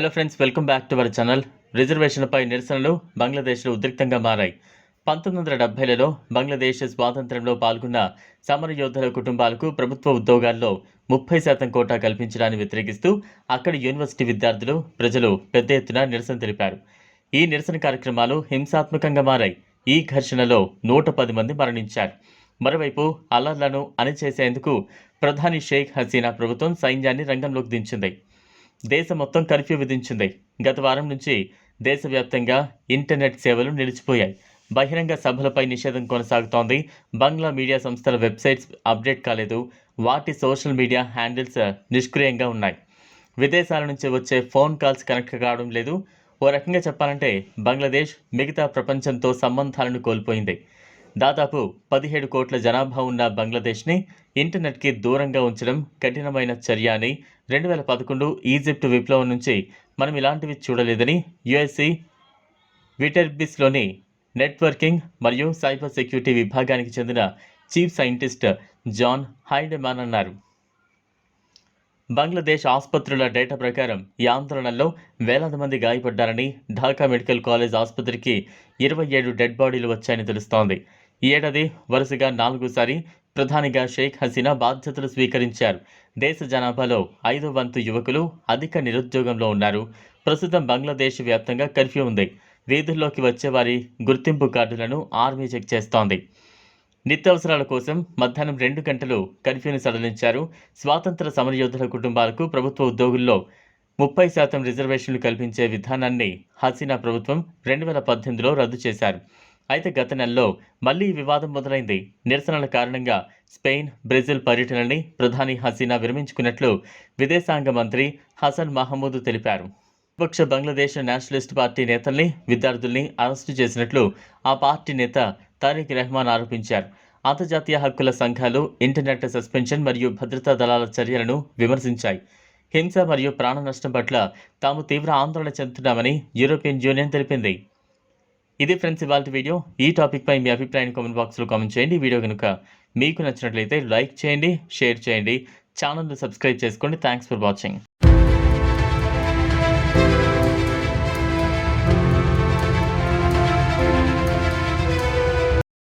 Hello friends welcome back to our channel రిజర్వేషన్లపై నిరసనలు బంగ్లాదేశ్లో ఉద్రిక్తంగా మారాయి. పంతొమ్మిది వందల డెబ్బైలలో బంగ్లాదేశ్ స్వాతంత్ర్యంలో పాల్గొన్న సమర యోధుల కుటుంబాలకు ప్రభుత్వ ఉద్యోగాల్లో ముప్పై శాతం కోటా కల్పించడాన్ని వ్యతిరేకిస్తూ అక్కడి యూనివర్సిటీ విద్యార్థులు ప్రజలు పెద్ద ఎత్తున నిరసన తెలిపారు. ఈ నిరసన కార్యక్రమాలు హింసాత్మకంగా మారాయి. ఈ ఘర్షణలో నూట పది మంది మరణించారు. మరోవైపు అల్లర్లను అణిచేసేందుకు ప్రధాని షేక్ హసీనా ప్రభుత్వం సైన్యాన్ని రంగంలోకి దించింది. దేశం మొత్తం కర్ఫ్యూ విధించింది. గత వారం నుంచి దేశవ్యాప్తంగా ఇంటర్నెట్ సేవలు నిలిచిపోయాయి. బహిరంగ సభలపై నిషేధం కొనసాగుతోంది. బంగ్లా మీడియా సంస్థల వెబ్సైట్స్ అప్డేట్ కాలేదు. వాటి సోషల్ మీడియా హ్యాండిల్స్ నిష్క్రియంగా ఉన్నాయి. విదేశాల నుంచి వచ్చే ఫోన్ కాల్స్ కనెక్ట్ కావడం లేదు. ఓ రకంగా చెప్పాలంటే బంగ్లాదేశ్ మిగతా ప్రపంచంతో సంబంధాలను కోల్పోయింది. దాదాపు పదిహేడు కోట్ల జనాభా ఉన్న బంగ్లాదేశ్ని ఇంటర్నెట్కి దూరంగా ఉంచడం కఠినమైన చర్య అని రెండు వేల పదకొండు ఈజిప్ట్ విప్లవం నుంచి మనం ఇలాంటివి చూడలేదని యుఎస్సి విటర్బిస్లోని నెట్వర్కింగ్ మరియు సైబర్ సెక్యూరిటీ విభాగానికి చెందిన చీఫ్ సైంటిస్ట్ జాన్ హైడెమాన్ అన్నారు. బంగ్లాదేశ్ ఆసుపత్రుల డేటా ప్రకారం ఈ ఆందోళనలో వేలాది మంది గాయపడ్డారని ఢాకా మెడికల్ కాలేజ్ ఆసుపత్రికి ఇరవై ఏడు డెడ్ బాడీలు వచ్చాయని తెలుస్తోంది. ఈ ఏడాది వరుసగా నాలుగోసారి ప్రధానిగా షేక్ హసీనా బాధ్యతలు స్వీకరించారు. దేశ జనాభాలో ఐదో వంతు యువకులు అధిక నిరుద్యోగంలో ఉన్నారు. ప్రస్తుతం బంగ్లాదేశ్ వ్యాప్తంగా కర్ఫ్యూ ఉంది. వీధుల్లోకి వచ్చే వారి గుర్తింపు కార్డులను ఆర్మీ చెక్ చేస్తోంది. నిత్యావసరాల కోసం మధ్యాహ్నం రెండు గంటలు కర్ఫ్యూను సడలించారు. స్వాతంత్ర సమరయోధుల కుటుంబాలకు ప్రభుత్వ ఉద్యోగుల్లో ముప్పై శాతం రిజర్వేషన్లు కల్పించే విధానాన్ని హసీనా ప్రభుత్వం రెండు వేల పద్దెనిమిదిలో రద్దు చేశారు. అయితే గత నెలలో మళ్ళీ వివాదం మొదలైంది. నిరసనల కారణంగా స్పెయిన్ బ్రెజిల్ పర్యటనని ప్రధాని హసీనా విరమించుకున్నట్లు విదేశాంగ మంత్రి హసన్ మహమూద్ తెలిపారు. విపక్ష బంగ్లాదేశ్ నేషనలిస్ట్ పార్టీ నేతల్ని విద్యార్థుల్ని అరెస్టు చేసినట్లు ఆ పార్టీ నేత తారిక్ రెహమాన్ ఆరోపించారు. అంతర్జాతీయ హక్కుల సంఘాలు ఇంటర్నెట్ సస్పెన్షన్ మరియు భద్రతా దళాల చర్యలను విమర్శించాయి. హింస మరియు ప్రాణ నష్టం పట్ల తాము తీవ్ర ఆందోళన చెందుతున్నామని యూరోపియన్ యూనియన్ తెలిపింది. ఇది ఫ్రెండ్స్ ఇవాళ వీడియో. ఈ టాపిక్పై మీ అభిప్రాయాన్ని కామెంట్ బాక్స్లో కామెంట్ చేయండి. వీడియో కనుక మీకు నచ్చినట్లయితే లైక్ చేయండి షేర్ చేయండి. ఛానల్ను సబ్స్క్రైబ్ చేసుకోండి. Thanks for watching.